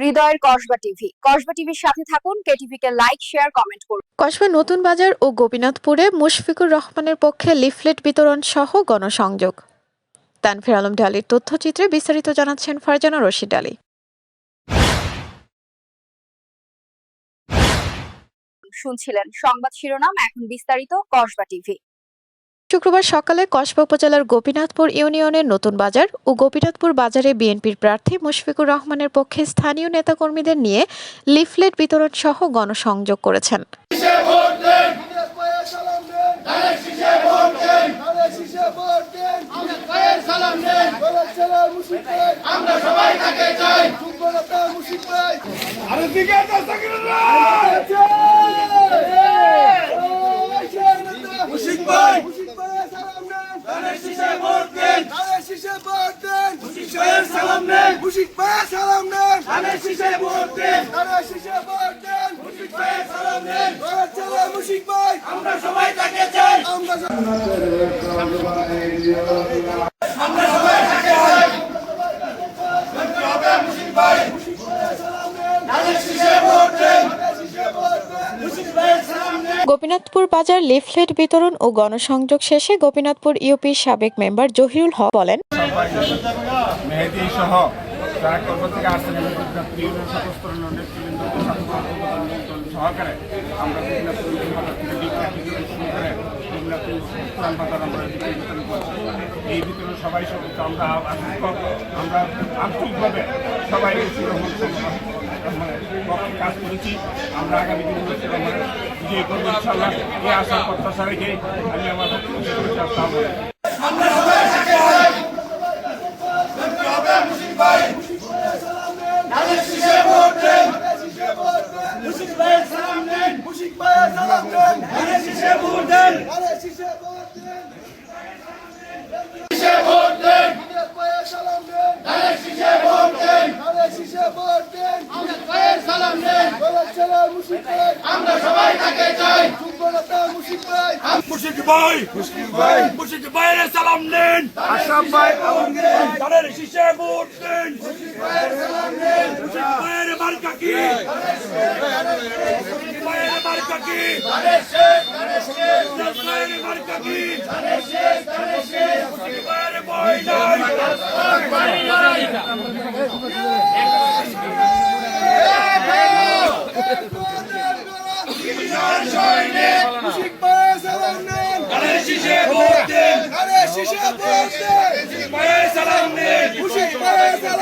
হৃদয়ের কসবা টিভি। কসবা টিভির সাথে থাকুন কেটিভি কে লাইক শেয়ার কমেন্ট করুন। কসবা নতুন বাজার ও গোপীনাথপুরে মুশফিকুর রহমানের পক্ষে লিফলেট বিতরণ সহ গণসংযোগ। তানফির আলম ডালির তথ্যচিত্রে বিস্তারিত জানাচ্ছেন ফারজানা রশিদ আলী। শুনছিলেন সংবাদ শিরোনাম এখন বিস্তারিত কসবা টিভি। শুক্রবার সকালে কসবা উপজেলার গোপীনাথপুর ইউনিয়নের নতুন বাজার ও গোপীনাথপুর বাজারে বিএনপির প্রার্থী মুশফিকুর রহমানের পক্ষে স্থানীয় নেতাকর্মীদের নিয়ে লিফলেট বিতরণ সহ গণসংযোগ করেছেন। আমরা সবাই তাকে চাই মুশিক ভাই আরে দিকে তাকিরুল্লাহ মুশিক ভাই মুশিক ভাই সালাম দেন ধানের শীষে ভোট দেন ধানের শীষে ভোট দেন মুশিক ভাইয়ের সালাম নেন মুশিক ভাই সালাম দেন। দেন শীষে ভোট দেন। মুশিক ভাইয়ের সালাম ছেলে মুশিক ভাই। আমরা সবাই তাকে চাই। আমরা দেন। মুশিক নেন গোপীনাথপুর বাজার লিফলেট বিতরণ ও গণসংযোগ শেষে গোপীনাথপুর ইউপির সাবেক মেম্বার জহিরুল হক বলেন মেহেদি সহ যারা কলকাতা থেকে আসছেন এবং ইউনিয়ন সদস্য নেতৃবৃন্দ সহকারে আমরা বিভিন্ন শুরু করে বিভিন্ন আমরা আমরা আমরা আমরা আগামী দিনগুলোতে বিজয় করব ইনশাল্লাহ এই আশার প্রত্যাশা রেখে আমি আমার বক্তব্য শেষ করছি আসসালামু আলাইকুম ধানের শীষে ভোট দেন মুশিক ভাইয়ের সালাম নেন মুশিক ভাই সালাম দেন ধানের শীষে ভোট দেন। শীষে ভোট দেন শীষে ভোট দেন দেন শীষে ভোট দেন। দেন সালাম ভাই। আমরা সবাই তাকে চাই। মুশিক ভাই। মুশিক ভাই। মুশিক ভাইয়ের সালাম নেন আশরাফ ভাই আলমগীর শীষে ভোট দেন মুশিক ভাইয়ের সালাম নেন মুশিক ভাইয়ের মার্কা কি? মার্কা কি? মার্কা কি? বই নাই।